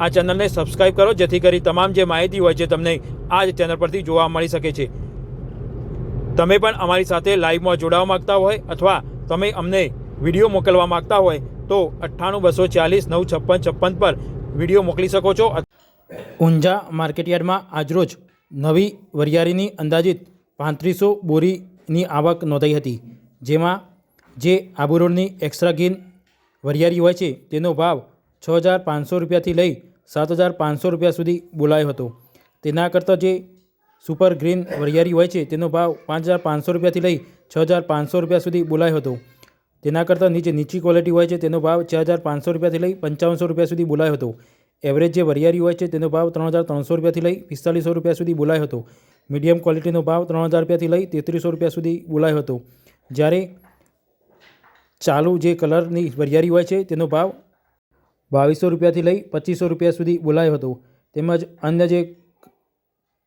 આ ચેનલને સબસ્ક્રાઇબ કરો, જેથી કરી તમામ જે માહિતી હોય છે તમને આ જ ચેનલ પરથી જોવા મળી શકે છે. તમે પણ અમારી સાથે લાઈવમાં જોડાવા માગતા હોય અથવા તમે અમને વીડિયો મોકલવા માંગતા હોય, તો અઠ્ઠાણું બસો ચાલીસ નવ છપ્પન છપ્પન પર વીડિયો મોકલી શકો છો. ઊંઝા માર્કેટયાર્ડમાં આજરોજ નવી વરિયાળીની અંદાજિત પાંત્રીસો બોરીની આવક નોંધાઈ હતી, જેમાં જે આબુ રોડની એક્સ્ટ્રા ગીન વરિયાળી હોય છે, તેનો ભાવ છ હજાર પાંચસો રૂપિયાથી લઈ સાત હજાર પાંચસો રૂપિયા સુધી બોલાયો હતો. તેના કરતાં જે સુપર ગ્રીન વરિયાળી હોય છે, તેનો ભાવ પાંચ હજાર પાંચસો રૂપિયાથી લઈ છ હજાર પાંચસો રૂપિયા સુધી બોલાયો હતો. તેના કરતાં નીચે નીચી ક્વોલિટી હોય છે, તેનો ભાવ ચાર હજાર પાંચસો રૂપિયાથી લઈ પંચાવનસો રૂપિયા સુધી બોલાયો હતો. એવરેજ જે વરિયારી હોય છે, તેનો ભાવ ત્રણ હજાર ત્રણસો રૂપિયાથી લઈ પિસ્તાલીસો રૂપિયા સુધી બોલાયો હતો. મીડિયમ ક્વોલિટીનો ભાવ ત્રણ હજાર રૂપિયાથી લઈ તેત્રીસો રૂપિયા સુધી બોલાયો હતો. જ્યારે ચાલુ જે કલરની વરિયાળી હોય છે, તેનો ભાવ બાવીસો રૂપિયાથી લઈ પચીસો રૂપિયા સુધી બોલાયો હતો. તેમજ અન્ય જે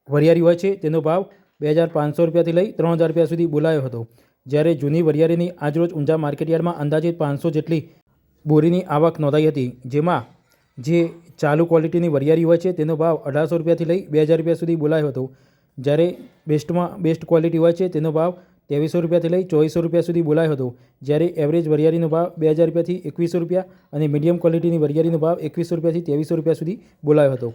વરિયાળી હોય છે, તેનો ભાવ બે હજાર પાંચસો રૂપિયાથી લઈ ત્રણ હજાર રૂપિયા સુધી બોલાયો હતો. જ્યારે જૂની વરિયાળીની આજરોજ ઊંઝા માર્કેટયાર્ડમાં અંદાજિત પાંચસો જેટલી બોરીની આવક નોંધાઈ હતી, જેમાં જે ચાલુ ક્વોલિટીની વરિયાળી હોય છે, તેનો ભાવ અઢારસો રૂપિયાથી લઈ બે હજાર રૂપિયા સુધી બોલાયો હતો. જ્યારે બેસ્ટમાં બેસ્ટ ક્વોલિટી હોય છે, તેનો ભાવ ત્રેવીસો રૂપિયાથી લઈ ચોવીસો રૂપિયા સુધી બોલાયો હતો. જ્યારે એવરેજ વરિયાળીનો ભાવ બે હજાર રૂપિયાથી એકવીસો રૂપિયા અને મીડિયમ ક્વોલિટીની વરિયાળીનો ભાવ એકવીસો રૂપિયાથી ત્રેવીસો રૂપિયા સુધી બોલાયો હતો.